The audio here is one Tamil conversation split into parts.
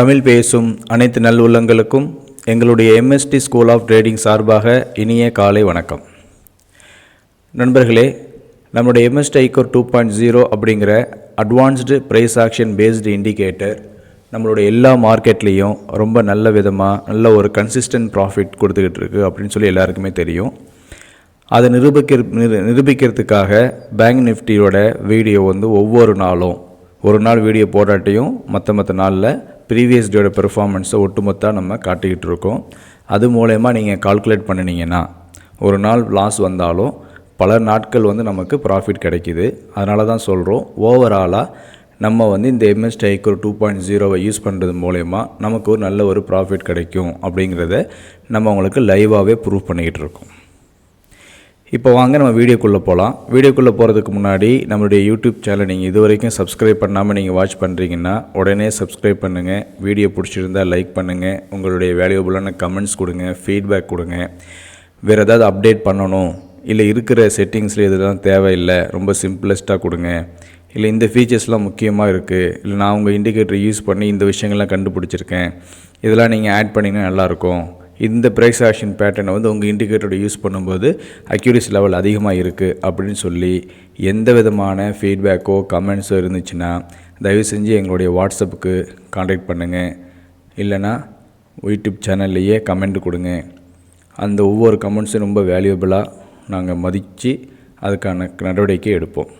தமிழ் பேசும் அனைத்து நல் உள்ளங்களுக்கும் எங்களுடைய எம்எஸ்டி ஸ்கூல் ஆஃப் ட்ரேடிங் சார்பாக இனிய காலை வணக்கம். நண்பர்களே நம்முடைய M S tiger two point zero அப்படிங்கிற advanced price action based indicator நம்மளுடைய எல்லா மார்க்கெட்லேயும் ரொம்ப நல்ல விதமாக நல்ல ஒரு கன்சிஸ்டன்ட் ப்ராஃபிட் கொடுத்துக்கிட்டு இருக்குது அப்படின்னு சொல்லி எல்லாருக்குமே தெரியும். அதை நிரூபிக்கிற நிரு- நிரூபிக்கிறதுக்காக பேங்க் நிஃப்டியோட வீடியோ வந்து ஒவ்வொரு நாளும் ஒரு நாள் வீடியோ போடாட்டியும் மற்ற மற்ற நாளில் ப்ரீவியஸ் டேயோட பெர்ஃபார்மன்ஸை ஒட்டுமொத்தமாக நம்ம காட்டிக்கிட்டு இருக்கோம். அது மூலயமா நீங்கள் கால்குலேட் பண்ணினீங்கன்னா ஒரு நாள் லாஸ் வந்தாலும் பல நாட்கள் வந்து நமக்கு ப்ராஃபிட் கிடைக்கிது. அதனால தான் சொல்கிறோம் ஓவராலாக நம்ம வந்து இந்த M S tiger two point ஜீரோவை யூஸ் பண்ணுறது மூலயமா நமக்கு ஒரு நல்ல ஒரு ப்ராஃபிட் கிடைக்கும் அப்படிங்கிறத நம்ம உங்களுக்கு லைவாகவே ப்ரூவ் பண்ணிக்கிட்டு இருக்கோம். இப்போ வாங்க நம்ம வீடியோக்குள்ளே போகலாம் வீடியோக்குள்ளே போகிறதுக்கு முன்னாடி நம்மளுடைய யூடியூப் சேனல் நீங்கள் இது வரைக்கும் சப்ஸ்கிரைப் பண்ணாமல் நீங்கள் வாட்ச் பண்ணுறீங்கன்னா உடனே சப்ஸ்கிரைப் பண்ணுங்கள் வீடியோ பிடிச்சிருந்தா லைக் பண்ணுங்கள் உங்களுடைய வேல்யூபுளான கமெண்ட்ஸ் கொடுங்க ஃபீட்பேக் கொடுங்க. வேறு ஏதாவது அப்டேட் பண்ணணும் இல்லை இருக்கிற செட்டிங்ஸில் இதெல்லாம் தேவையில்லை ரொம்ப சிம்பிளஸ்ட்டாக கொடுங்க. இல்லை இந்த ஃபீச்சர்ஸ்லாம் முக்கியமாக இருக்குது இல்லை நான் உங்கள் இண்டிகேட்டர் யூஸ் பண்ணி இந்த விஷயங்கள்லாம் கண்டுபிடிச்சிருக்கேன். இதெல்லாம் நீங்கள் ஆட் பண்ணிங்கன்னா நல்லாயிருக்கும் இந்த ப்ரைஸ் ஆக்ஷன் பேட்டர்னை வந்து உங்கள் இண்டிகேட்டரோட யூஸ் பண்ணும்போது அக்யூரிஸ் லெவல் அதிகமாக இருக்குது அப்படின்னு சொல்லி எந்த விதமான ஃபீட்பேக்கோ கமெண்ட்ஸோ இருந்துச்சுன்னா தயவு செஞ்சு எங்களுடைய வாட்ஸ்அப்புக்கு காண்டாக்ட் பண்ணுங்கள் இல்லைன்னா யூடியூப் சேனல்லையே கமெண்ட் கொடுங்க. அந்த ஒவ்வொரு கமெண்ட்ஸும் ரொம்ப வேல்யூபிளாக நாங்கள் மதித்து அதுக்கான நடவடிக்கை எடுப்போம்.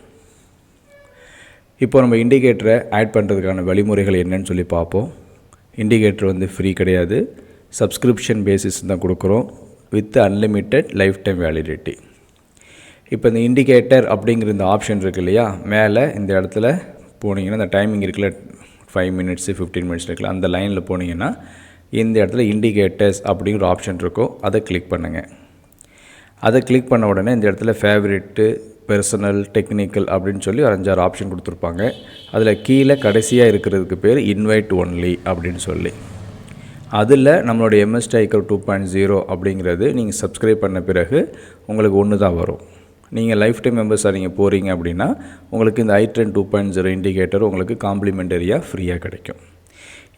இப்போ நம்ம இண்டிகேட்டரை ஆட் பண்ணுறதுக்கான வழிமுறைகள் என்னன்னு சொல்லி பார்ப்போம். இண்டிகேட்டர் வந்து ஃப்ரீ கிடையாது. சப்ஸ்கிரிப்ஷன் பேசிஸ் தான் கொடுக்குறோம். With unlimited lifetime validity இப்போ இந்த இண்டிகேட்டர் அப்படிங்கிற இந்த ஆப்ஷன் இருக்குது இல்லையா? மேலே இந்த இடத்துல போனீங்கன்னா இந்த டைமிங் இருக்குல்ல ஃபைவ் மினிட்ஸு ஃபிஃப்டீன் மினிட்ஸ் இருக்குல்ல அந்த லைனில் போனீங்கன்னா இந்த இடத்துல இண்டிகேட்டர்ஸ் அப்படிங்கிற ஆப்ஷன் இருக்கும். அதை கிளிக் பண்ணுங்கள் அதை கிளிக் பண்ண உடனே இந்த இடத்துல ஃபேவரெட்டு பெர்சனல் டெக்னிக்கல் அப்படின்னு சொல்லி ஒரு அஞ்சாறு ஆப்ஷன் கொடுத்துருப்பாங்க. அதில் கீழே கடைசியாக இருக்கிறதுக்கு பேர் இன்வைட் ஒன்லி அப்படின்னு சொல்லி. அதில் நம்மளுடைய MS tiger two point zero அப்படிங்கிறது நீங்கள் சப்ஸ்கிரைப் பண்ண பிறகு உங்களுக்கு ஒன்று தான் வரும். நீங்கள் லைஃப் டைம் மெம்பர்ஸாக நீங்கள் போகிறீங்க அப்படின்னா உங்களுக்கு இந்த iTrend two point zero indicator உங்களுக்கு காம்ப்ளிமெண்டரியாக ஃப்ரீயாக கிடைக்கும்.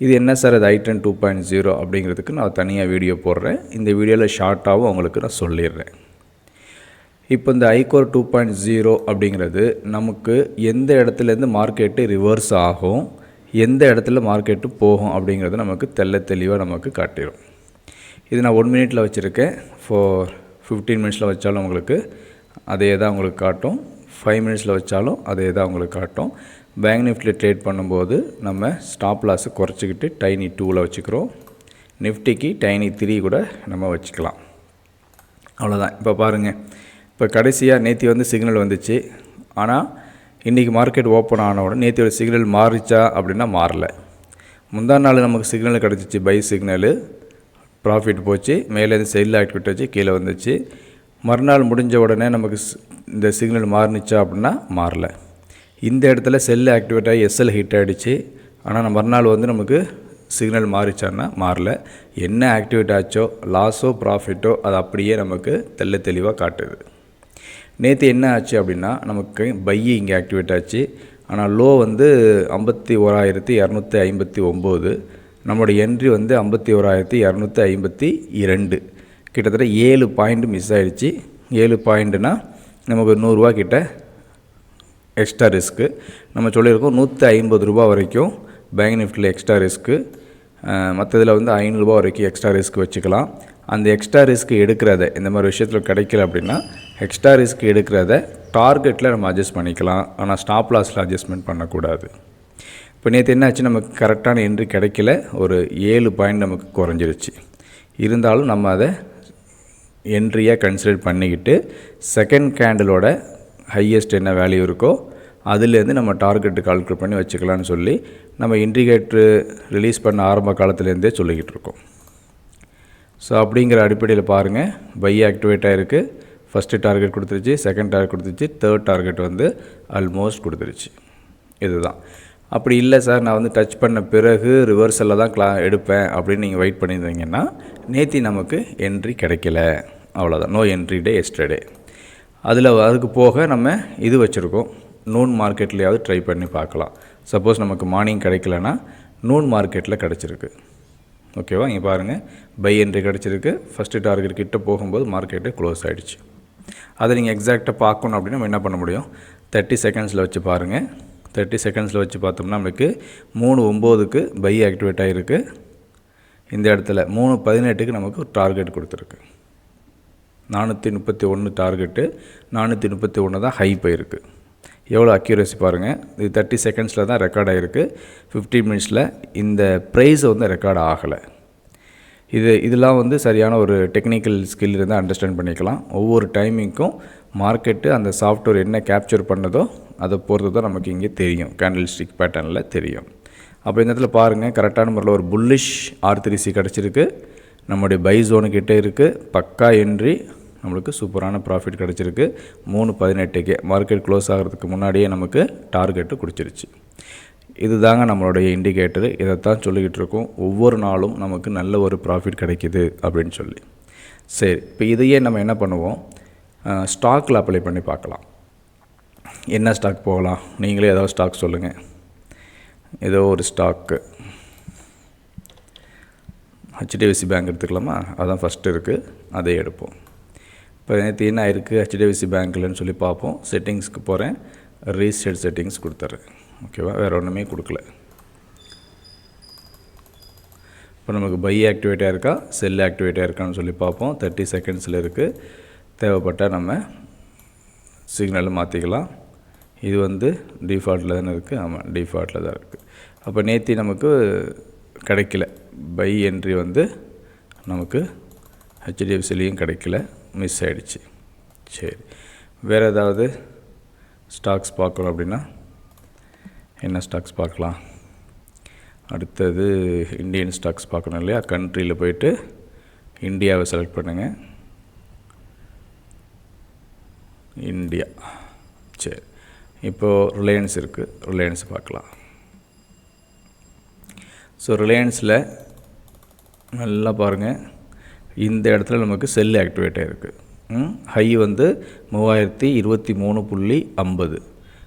இது என்ன சார் அது ஐட்ரன் டூ பாயிண்ட் ஜீரோ அப்படிங்கிறதுக்கு நான் தனியாக வீடியோ போடுறேன். இந்த வீடியோவில் ஷார்ட்டாகவும் உங்களுக்கு நான் சொல்லிடுறேன். இப்போ இந்த ஐகோர் டூ பாயிண்ட் ஜீரோ அப்படிங்கிறது நமக்கு எந்த இடத்துலேருந்து மார்க்கெட்டு ரிவர்ஸ் ஆகும்? எந்த இடத்துல மார்க்கெட்டு போகும் அப்படிங்கிறத நமக்கு தெள்ள தெளிவாக நமக்கு காட்டிடும் இது நான் ஒன் மினிட்டில் வச்சுருக்கேன். ஃபார் ஃபிஃப்டீன் மினிட்ஸில் வச்சாலும் உங்களுக்கு அதே தான் உங்களுக்கு காட்டும். ஃபைவ் மினிட்ஸில் வச்சாலும் அதே தான் உங்களுக்கு காட்டும். பேங்க் நிஃப்டியில் ட்ரேட் பண்ணும்போது நம்ம ஸ்டாப் லாஸை குறைச்சிக்கிட்டு டைனி டூவில் வச்சுக்கிறோம். நிஃப்டிக்கு டைனி த்ரீ கூட நம்ம வச்சுக்கலாம். அவ்வளோதான் இப்போ பாருங்கள் இப்போ கடைசியாக நேற்று வந்து சிக்னல் வந்துச்சு. ஆனால் இன்றைக்கி மார்க்கெட் ஓப்பன் ஆன உடனே நேற்றியோட சிக்னல் மாறிச்சா அப்படின்னா மாறல. முந்தா நாள் நமக்கு சிக்னல் கிடச்சிச்சு பை சிக்னலு ப்ராஃபிட் போச்சு மேலேருந்து செல் ஆக்டிவிட்டி வச்சு கீழே வந்துச்சு. மறுநாள் முடிஞ்ச உடனே நமக்கு இந்த சிக்னல் மாறுனுச்சா அப்படின்னா மாறல. இந்த இடத்துல செல் ஆக்டிவேட் ஆகி எஸ்எல் ஹிட் ஆகிடுச்சு ஆனால் மறுநாள் வந்து நமக்கு சிக்னல் மாறிச்சான்னா மாறல. என்ன ஆக்டிவேட் ஆச்சோ லாஸோ ப்ராஃபிட்டோ அது அப்படியே நமக்கு தெல்ல தெளிவாக காட்டுது. நேற்று என்ன ஆச்சு அப்படின்னா நமக்கு பையை இங்கே ஆக்டிவேட் ஆச்சு. ஆனால் லோ வந்து ஐம்பத்தி ஓராயிரத்தி இரநூத்தி ஐம்பத்தி ஒம்பது. நம்மளுடைய என்ட்ரி வந்து ஐம்பத்தி ஓராயிரத்தி இரநூத்தி ஐம்பத்தி இரண்டு. கிட்டத்தட்ட ஏழு பாயிண்ட் மிஸ் ஆகிடுச்சு ஏழு பாயிண்ட்டுனா நமக்கு நூறுரூவா கிட்ட எக்ஸ்ட்ரா ரிஸ்க்கு நம்ம சொல்லியிருக்கோம் நூற்றி ஐம்பது ரூபா வரைக்கும் பேங்க் நிஃப்டியில் எக்ஸ்ட்ரா ரிஸ்க்கு மற்றதில் வந்து ஐநூறுரூபா வரைக்கும் எக்ஸ்ட்ரா ரிஸ்க் வச்சுக்கலாம். அந்த எக்ஸ்ட்ரா ரிஸ்க் எடுக்கிறத இந்த மாதிரி விஷயத்தில் கிடைக்கல அப்படின்னா எக்ஸ்ட்ரா ரிஸ்க் எடுக்கிறத டார்கெட்டில் நம்ம அட்ஜஸ்ட் பண்ணிக்கலாம். ஆனால் ஸ்டாப் லாஸில் அட்ஜஸ்ட்மெண்ட் பண்ணக்கூடாது. இப்போ நேற்று என்னாச்சு நமக்கு கரெக்டான என்ட்ரி கிடைக்கல. ஒரு ஏழு பாயிண்ட் நமக்கு குறைஞ்சிருச்சு. இருந்தாலும் நம்ம அதை என்ட்ரியாக கன்சிடர் பண்ணிக்கிட்டு செகண்ட் கேண்டலோட ஹையஸ்ட் என்ன வேல்யூ இருக்கோ அதுலேருந்து நம்ம டார்கெட்டு கால்குலேட் பண்ணி வச்சுக்கலான்னு சொல்லி நம்ம இண்டிகேட்ரு ரிலீஸ் பண்ண ஆரம்ப காலத்துலேருந்தே சொல்லிக்கிட்டு இருக்கோம். ஸோ அப்படிங்கிற அடிப்படையில் பாருங்கள் பை ஆக்டிவேட் ஆகிருக்கு ஃபஸ்ட்டு டார்கெட் கொடுத்துருச்சு செகண்ட் டார்கெட் கொடுத்துருச்சு தேர்ட் டார்கெட் வந்து ஆல்மோஸ்ட் கொடுத்துருச்சு. இதுதான். அப்படி இல்லை சார் நான் வந்து டச் பண்ண பிறகு ரிவர்சலில் தான் கிளா எடுப்பேன் அப்படின்னு நீங்கள் வெயிட் பண்ணியிருந்தீங்கன்னா நேத்தி நமக்கு என்ட்ரி கிடைக்கல. அவ்வளோதான் நோ என்ட்ரி டே எஸ்டர்டே அதில் அதுக்கு போக நம்ம இது வச்சுருக்கோம். நூன் மார்க்கெட்லேயாவது ட்ரை பண்ணி பார்க்கலாம். சப்போஸ் நமக்கு மார்னிங் கிடைக்கலனா நூன் மார்க்கெட்டில் கிடச்சிருக்கு. ஓகேவா? இங்கே பாருங்கள் பை என்ட்ரி கிடச்சிருக்கு. ஃபஸ்ட்டு டார்கெட் கிட்டே போகும்போது மார்க்கெட்டு க்ளோஸ் ஆகிடுச்சு அதை நீங்கள் எக்ஸாக்டாக பார்க்கணும் அப்படின்னா நம்ம என்ன பண்ண முடியும்? தேர்ட்டி செகண்ட்ஸில் வச்சு பாருங்கள் தேர்ட்டி செகண்ட்ஸில் வச்சு பார்த்தோம்னா நம்மளுக்கு மூணு ஒம்போதுக்கு பை ஆக்டிவேட் ஆகிருக்கு இந்த இடத்துல மூணு பதினெட்டுக்கு நமக்கு டார்கெட் கொடுத்துருக்கு. நானூற்றி முப்பத்தி ஒன்று டார்கெட்டு நானூற்றி முப்பத்தி ஒன்று தான் ஹை போயிருக்கு எவ்வளோ அக்யூரஸி பாருங்கள் இது தேர்ட்டி செகண்ட்ஸில் தான் ரெக்கார்ட் ஆகிருக்கு ஃபிஃப்டீன் மினிட்ஸில் இந்த ப்ரைஸ் வந்து ரெக்கார்ட் ஆகலை. இது இதெல்லாம் வந்து சரியான ஒரு டெக்னிக்கல் ஸ்கில் இருந்தால் அண்டர்ஸ்டாண்ட் பண்ணிக்கலாம். ஒவ்வொரு டைமிங்க்கும் மார்க்கெட்டு அந்த சாஃப்ட்வேர் என்ன கேப்சர் பண்ணதோ அதை பொறுத்து தான் நமக்கு இங்கே தெரியும். கேண்டில் ஸ்டிக் பேட்டர்னில் தெரியும். அப்போ இந்த இடத்துல பாருங்கள் கரெக்டான முறையில் ஒரு புல்லிஷ் ஆர் த்ரீ சி கிடச்சிருக்கு. நம்முடைய பை ஜோனுக்கிட்டே இருக்குது பக்கா என்ட்ரி நம்மளுக்கு சூப்பரான ப்ராஃபிட் கிடச்சிருக்கு. மூணு பதினெட்டுக்கே மார்க்கெட் க்ளோஸ் ஆகிறதுக்கு முன்னாடியே நமக்கு டார்கெட்டு கொடுத்துருச்சு இது தாங்க நம்மளுடைய இண்டிகேட்டரு இதைத்தான் சொல்லிக்கிட்டு இருக்கோம். ஒவ்வொரு நாளும் நமக்கு நல்ல ஒரு ப்ராஃபிட் கிடைக்கிது அப்படின்னு சொல்லி. சரி இப்போ இதையே நம்ம என்ன பண்ணுவோம்? ஸ்டாக்கில் அப்ளை பண்ணி பார்க்கலாம். என்ன ஸ்டாக் போகலாம்? நீங்களே ஏதாவது ஸ்டாக் சொல்லுங்கள் ஏதோ ஒரு ஸ்டாக்கு ஹெச்டிஎஃப்சி பேங்க் எடுத்துக்கலாமா? அதான் ஃபஸ்ட்டு இருக்குது அதே எடுப்போம். இப்போ நேற்று என்ன இருக்குது ஹெச்டிஎஃப்சி பேங்க்லன்னு சொல்லி பார்ப்போம். செட்டிங்ஸ்க்கு போகிறேன் ரீசெட் செட்டிங்ஸ் கொடுத்துட்றேன் ஓகேவா வேறு ஒன்றுமே கொடுக்கல. இப்போ நமக்கு பை ஆக்டிவேட்டாக இருக்கா? செல் ஆக்டிவேட்டாக இருக்கான்னு சொல்லி பார்ப்போம். தேர்ட்டி செகண்ட்ஸில் இருக்குது தேவைப்பட்டால் நம்ம சிக்னலை மாற்றிக்கலாம் இது வந்து டிஃபால்ட்டில் தானே இருக்குது ஆமாம் டிஃபால்ட்டில் தான் இருக்குது அப்போ நேற்று நமக்கு கிடைக்கல. பை என்ட்ரி வந்து நமக்கு ஹெச்டிஎஃப்சிலையும் கிடைக்கல. மிஸ் ஆகிடுச்சு சரி. வேறு ஏதாவது ஸ்டாக்ஸ் பார்க்கணும் அப்படின்னா என்ன ஸ்டாக்ஸ் பார்க்கலாம்? அடுத்தது இந்தியன் ஸ்டாக்ஸ் பார்க்கணும் இல்லையா? கண்ட்ரியில் போயிட்டு இந்தியாவை செலக்ட் பண்ணுங்கள் இந்தியா. சரி. இப்போது ரிலையன்ஸ் இருக்குது ரிலையன்ஸ் பார்க்கலாம். ஸோ ரிலையன்ஸில் நல்லா பாருங்கள் இந்த இடத்துல நமக்கு செல் ஆக்டிவேட் ஆகிருக்கு ஹை வந்து மூவாயிரத்தி இருபத்தி மூணு புள்ளி ஐம்பது.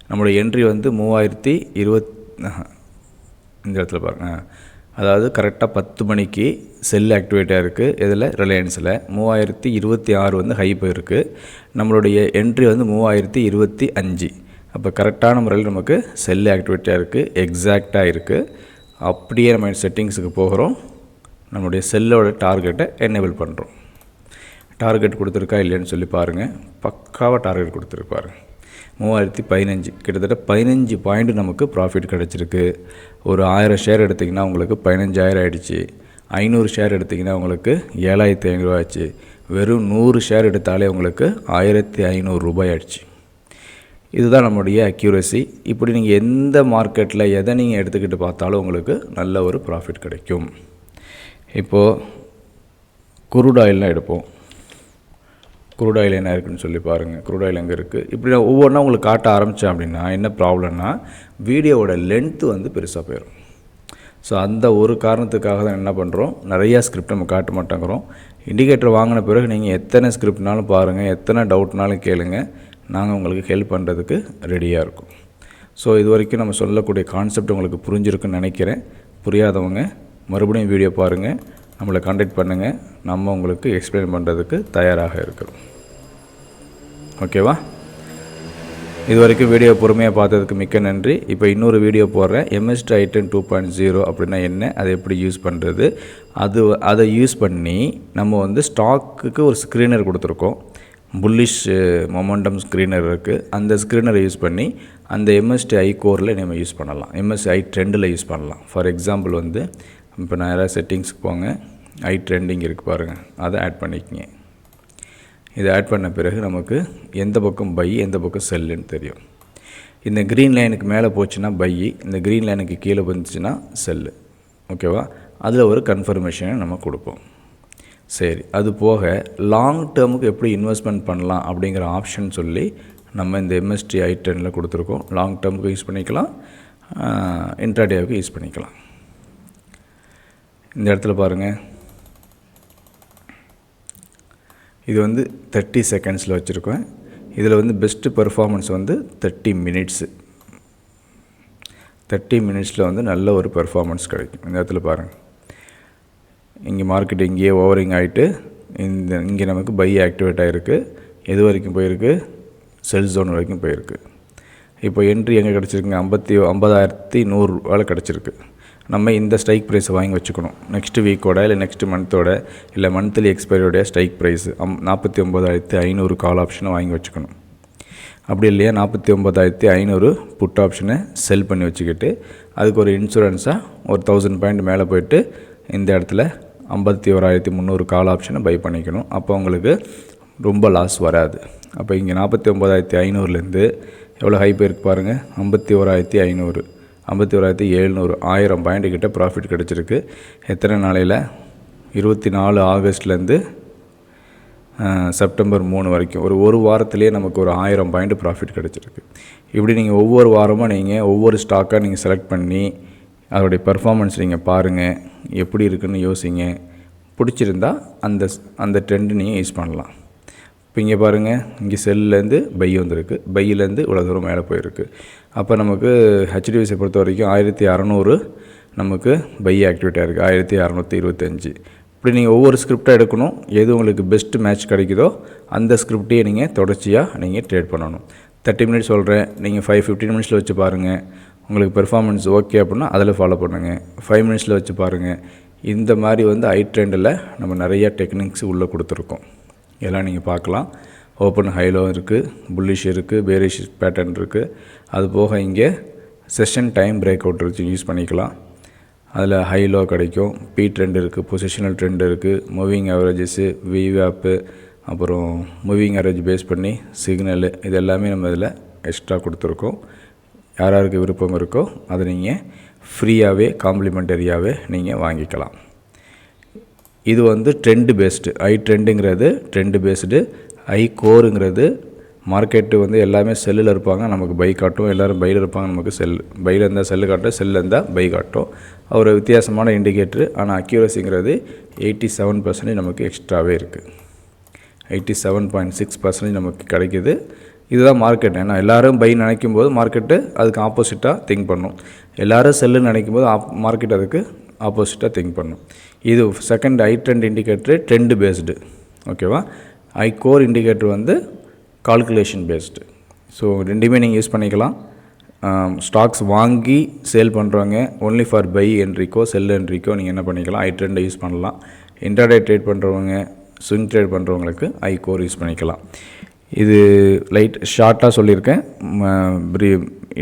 நம்மளுடைய என்ட்ரி வந்து மூவாயிரத்தி இருபத் இந்த இடத்துல பாருங்க. அதாவது கரெக்டாக பத்து மணிக்கு செல் ஆக்டிவேட்டாக இருக்குது இதில் ரிலையன்ஸில் மூவாயிரத்தி இருபத்தி ஆறு வந்து ஹை போயிருக்கு. நம்மளுடைய என்ட்ரி வந்து மூவாயிரத்தி இருபத்தி அஞ்சு. அப்போ கரெக்டான முறையில் நமக்கு செல் ஆக்டிவேட்டாக இருக்குது எக்ஸாக்டாக இருக்குது அப்படியே நம்ம செட்டிங்ஸுக்கு போகிறோம். நம்முடைய செல்லோட டார்கெட்டை என்னேபிள் பண்ணுறோம் டார்கெட் கொடுத்துருக்கா இல்லைன்னு சொல்லி பாருங்கள் பக்காவாக டார்கெட் கொடுத்துருப்பாரு. மூவாயிரத்தி பதினஞ்சு. கிட்டத்தட்ட பதினஞ்சு பாயிண்ட் நமக்கு ப்ராஃபிட் கிடச்சிருக்கு. ஒரு ஆயிரம் ஷேர் எடுத்திங்கன்னா உங்களுக்கு பதினஞ்சாயிரம் ஆகிடுச்சு ஐநூறு ஷேர் எடுத்திங்கன்னா உங்களுக்கு ஏழாயிரத்தி ஐநூறுரூவா ஆச்சு. வெறும் நூறு ஷேர் எடுத்தாலே உங்களுக்கு ஆயிரத்தி ஐநூறு ரூபாய் ஆயிடுச்சு. இதுதான் நம்முடைய அக்யூரசி இப்படி நீங்கள் எந்த மார்க்கெட்டில் எதை நீங்கள் எடுத்துக்கிட்டு பார்த்தாலும் உங்களுக்கு நல்ல ஒரு ப்ராஃபிட் கிடைக்கும். இப்போது குருட் ஆயில்லாம் எடுப்போம். குரூட் ஆயில் என்ன இருக்குதுன்னு சொல்லி பாருங்கள் குரூட் ஆயில் எங்கே இருக்குது இப்படி ஒவ்வொன்றா உங்களுக்கு காட்ட ஆரம்பித்தேன் அப்படின்னா என்ன ப்ராப்ளம்னா வீடியோவோட லென்த்து வந்து பெருசாக போயிடும் ஸோ அந்த ஒரு காரணத்துக்காக தான் என்ன பண்ணுறோம் நிறையா ஸ்கிரிப்ட் நம்ம காட்ட மாட்டேங்கிறோம். இண்டிகேட்டர் வாங்கின பிறகு நீங்கள் எத்தனை ஸ்கிரிப்ட்னாலும் பாருங்கள் எத்தனை டவுட்னாலும் கேளுங்கள் நாங்கள் உங்களுக்கு ஹெல்ப் பண்ணுறதுக்கு ரெடியாக இருக்கும். ஸோ இது வரைக்கும் நம்ம சொல்லக்கூடிய கான்செப்ட் உங்களுக்கு புரிஞ்சிருக்குன்னு நினைக்கிறேன். புரியாதவங்க மறுபடியும் வீடியோ பாருங்கள் நம்மளை காண்டாக்ட் பண்ணுங்கள் நம்ம உங்களுக்கு எக்ஸ்பிளைன் பண்ணுறதுக்கு தயாராக இருக்கிறோம். ஓகேவா இது வரைக்கும் வீடியோ பொறுமையாக பார்த்ததுக்கு மிக்க நன்றி. இப்போ இன்னொரு வீடியோ போடுறேன். MSD iTrend two point zero அப்படின்னா என்ன? அதை எப்படி யூஸ் பண்ணுறது அது அதை யூஸ் பண்ணி நம்ம வந்து ஸ்டாக்குக்கு ஒரு ஸ்க்ரீனர் கொடுத்துருக்கோம். புல்லிஷ் மொமெண்டம் ஸ்க்ரீனர் இருக்குது அந்த ஸ்க்ரீனரை யூஸ் பண்ணி அந்த எம்எஸ்டி ஐ கோரில் நம்ம யூஸ் பண்ணலாம். எம்எஸ்டி ஐ ட்ரெண்டில் யூஸ் பண்ணலாம். ஃபார் எக்ஸாம்பிள் வந்து இப்போ நேராக செட்டிங்ஸ்க்கு போங்க. ஐ ட்ரெண்டிங் இருக்குது பாருங்கள் அதை ஆட் பண்ணிக்கங்க. இதை ஆட் பண்ண பிறகு நமக்கு எந்த பக்கம் பை எந்த பக்கம் செல்லுன்னு தெரியும். இந்த க்ரீன் லைனுக்கு மேலே போச்சுன்னா பை இந்த க்ரீன் லைனுக்கு கீழே வந்துச்சுன்னா செல்லு ஓகேவா அதில் ஒரு கன்ஃபர்மேஷனை நம்ம கொடுப்போம். சரி அது போக லாங் டேர்முக்கு எப்படி இன்வெஸ்ட்மெண்ட் பண்ணலாம் அப்படிங்கிற ஆப்ஷன் சொல்லி நம்ம இந்த எம்எஸ்டி ஐ டெனில் கொடுத்துருக்கோம். லாங் டேர்முக்கு யூஸ் பண்ணிக்கலாம். இன்ட்ராடேவுக்கு யூஸ் பண்ணிக்கலாம். இந்த இடத்துல பாருங்கள் இது வந்து தேர்ட்டி செகண்ட்ஸில் வச்சுருக்கேன் இதில் வந்து பெஸ்ட்டு பெர்ஃபார்மன்ஸ் வந்து தேர்ட்டி மினிட்ஸு தேர்ட்டி மினிட்ஸில் வந்து நல்ல ஒரு பெர்ஃபார்மன்ஸ் கிடைக்கும். இந்த இடத்துல பாருங்கள் இங்கே மார்க்கெட் இங்கேயே ஓவரிங் ஆகிட்டு இந்த இங்கே நமக்கு பை ஆக்டிவேட் ஆகிருக்கு எது வரைக்கும் போயிருக்கு? செல் ஜோன் வரைக்கும் போயிருக்கு. இப்போ என்ட்ரி எங்கே கிடச்சிருக்குங்க ஐம்பத்தி ஐம்பதாயிரத்தி நூறுரூவாவில் கிடச்சிருக்கு. நம்ம இந்த ஸ்ட்ரைக் ப்ரைஸை வாங்கி வச்சுக்கணும். நெக்ஸ்ட் வீக்கோட இல்லை நெக்ஸ்ட் மந்த்தோட இல்லை மந்த்லி எக்ஸ்பைரியோடைய ஸ்ட்ரைக் ப்ரைஸ் அம் நாற்பத்தி ஒம்பதாயிரத்து ஐநூறு கால் ஆப்ஷனை வாங்கி வச்சுக்கணும். அப்படி இல்லையா நாற்பத்தி ஒம்பதாயிரத்தி ஐநூறு புட் ஆப்ஷனை செல் பண்ணி வச்சுக்கிட்டு அதுக்கு ஒரு இன்சூரன்ஸாக ஒரு தௌசண்ட் பாயிண்ட் மேலே போயிட்டு இந்த இடத்துல ஐம்பத்தி ஓராயிரத்தி முந்நூறு கால் ஆப்ஷனை பை பண்ணிக்கணும். அப்போ உங்களுக்கு ரொம்ப லாஸ் வராது. அப்போ இங்கே நாற்பத்தி ஒம்பதாயிரத்தி ஐநூறுலேருந்து எவ்வளோ ஹை போயிருக்கு பாருங்கள் ஐம்பத்தி ஓராயிரத்தி ஐநூறு. ஐம்பத்தி ஓராயிரத்தி எழுநூறு ஆயிரம் பாயிண்ட் கிட்ட ப்ராஃபிட் கிடச்சிருக்கு. எத்தனை நாளையில்? இருபத்தி நாலு ஆகஸ்ட்லேருந்து செப்டம்பர் மூணு வரைக்கும். ஒரு ஒரு வாரத்துலேயே நமக்கு ஒரு ஆயிரம் பாயிண்ட் ப்ராஃபிட் கிடச்சிருக்கு. இப்படி நீங்கள் ஒவ்வொரு வாரமும் நீங்கள் ஒவ்வொரு ஸ்டாக்காக நீங்கள் செலக்ட் பண்ணி அதோடைய பர்ஃபார்மன்ஸ் நீங்கள் பாருங்கள் எப்படி இருக்குன்னு யோசிங்க. பிடிச்சிருந்தா அந்த அந்த ட்ரெண்டு நீங்கள் யூஸ் பண்ணலாம். இப்போ இங்கே பாருங்கள் இங்கே செல்லேருந்து பை வந்திருக்கு. பையிலேருந்து இவ்வளோ தூரம் மேலே போயிருக்கு. அப்போ நமக்கு ஹெச்டிஎஃப்சியை பொறுத்த வரைக்கும் ஆயிரத்தி அறநூறு நமக்கு பை ஆக்டிவேட் ஆகிருக்கு ஆயிரத்தி அறநூற்றி இருபத்தஞ்சி. இப்படி நீங்கள் ஒவ்வொரு ஸ்கிரிப்டாக எடுக்கணும். எது உங்களுக்கு பெஸ்ட்டு மேட்ச் கிடைக்குதோ அந்த ஸ்கிரிப்டையே நீங்கள் தொடர்ச்சியாக நீங்கள் ட்ரேட் பண்ணணும். தேர்ட்டி மினிட்ஸ் சொல்கிறேன். நீங்கள் ஃபைவ் ஃபிஃப்டீன் மினிட்ஸில் வச்சு பாருங்கள் உங்களுக்கு பெர்ஃபார்மன்ஸ் ஓகே அப்படின்னா அதில் ஃபாலோ பண்ணுங்கள் ஃபைவ் மினிட்ஸில் வச்சு பாருங்கள் இந்த மாதிரி வந்து ஐ ட்ரெண்டில் நம்ம நிறையா டெக்னிக்ஸ் உள்ளே கொடுத்துருக்கோம். எல்லாம் நீங்கள் பார்க்கலாம். ஓப்பன் ஹைலோ இருக்குது புல்லிஷ் இருக்குது பேரிஷ் பேட்டர்ன் இருக்குது அது போக இங்கே செஷன் டைம் பிரேக் அவுட் வச்சு யூஸ் பண்ணிக்கலாம். அதில் ஹைலோ கிடைக்கும். பி ட்ரெண்ட் இருக்குது பொசிஷனல் ட்ரெண்ட் இருக்குது மூவிங் ஆவரேஜஸ்ஸு விவேப்பு அப்புறம் மூவிங் ஆவரேஜ் பேஸ் பண்ணி சிக்னலு இது எல்லாமே நம்ம இதில் எக்ஸ்ட்ரா கொடுத்துருக்கோம். யார் யாருக்கு விருப்பம் இருக்கோ அதை நீங்கள் ஃப்ரீயாகவே காம்ப்ளிமெண்டரியாகவே நீங்கள் வாங்கிக்கலாம். இது வந்து ட்ரெண்டு பேஸ்டு ஐ ட்ரெண்டுங்கிறது ட்ரெண்டு பேஸ்டு ஐ கோருங்கிறது மார்க்கெட்டு வந்து எல்லாமே செல்லில் இருப்பாங்க. நமக்கு பை காட்டும். எல்லோரும் பையில் இருப்பாங்க. நமக்கு செல் பையில் இருந்தால் செல்லு காட்டும். செல்லில் இருந்தால் பை காட்டும். ஒரு வித்தியாசமான இண்டிகேட்ரு ஆனால் அக்யூரஸிங்கிறது எயிட்டி செவன் பர்சன்டேஜ் நமக்கு எக்ஸ்ட்ராவே இருக்குது eighty seven point six percentage நமக்கு கிடைக்கிது. இதுதான் மார்க்கெட் ஏன்னா எல்லோரும் பை நினைக்கும் போது மார்க்கெட்டு அதுக்கு ஆப்போசிட்டாக திங்க் பண்ணும். எல்லோரும் செல்லுன்னு நினைக்கும் போது ஆப் மார்க்கெட் அதுக்கு ஆப்போசிட்டாக திங்க் பண்ணும். இது second I trend indicator trend based ஓகேவா ஐ கோர் இண்டிகேட்டர் வந்து கால்குலேஷன் பேஸ்டு ஸோ ரெண்டுமே நீங்கள் யூஸ் பண்ணிக்கலாம். ஸ்டாக்ஸ் வாங்கி சேல் பண்ணுறவங்க ஒன்லி ஃபார் பை என்ட்ரிக்கோ செல் என்ட்ரிக்கோ நீங்கள் என்ன பண்ணிக்கலாம்? ஐ ட்ரெண்டை யூஸ் பண்ணலாம். இன்டர்டே ட்ரேட் பண்ணுறவங்க ஸ்விங் ட்ரேட் பண்ணுறவங்களுக்கு ஐ கோர் யூஸ் பண்ணிக்கலாம். இது லைட் ஷார்ட்டாக சொல்லியிருக்கேன்.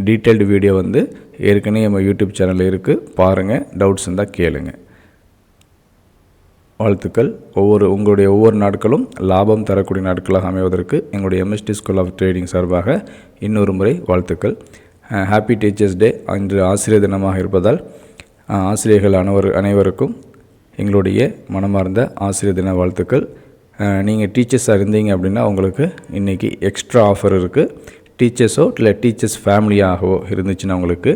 டீட்டெயில்டு வீடியோ வந்து ஏற்கனவே நம்ம யூடியூப் சேனலில் இருக்குது பாருங்கள் டவுட்ஸ் இருந்தால் கேளுங்கள் வாழ்த்துக்கள். ஒவ்வொரு உங்களுடைய ஒவ்வொரு நாட்களும் லாபம் தரக்கூடிய நாட்களாக அமைவதற்கு எங்களுடைய எம்எஸ்டி ஸ்கூல் ஆஃப் ட்ரேடிங் சார்பாக இன்னொரு முறை வாழ்த்துக்கள். ஹாப்பி டீச்சர்ஸ் டே அன்று ஆசிரியர் தினமாக இருப்பதால் ஆசிரியர்கள் அனைவர் அனைவருக்கும் எங்களுடைய மனமார்ந்த ஆசிரியர் தின வாழ்த்துக்கள். நீங்கள் டீச்சர்ஸாக இருந்தீங்க அப்படின்னா உங்களுக்கு இன்றைக்கி எக்ஸ்ட்ரா ஆஃபர் இருக்குது டீச்சர்ஸோ இல்லை டீச்சர்ஸ் ஃபேமிலியாகவோ இருந்துச்சுன்னா உங்களுக்கு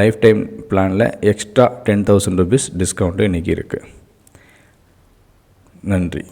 லைஃப் டைம் பிளானில் extra ten thousand rupees discount இன்றைக்கி இருக்குது நன்றி.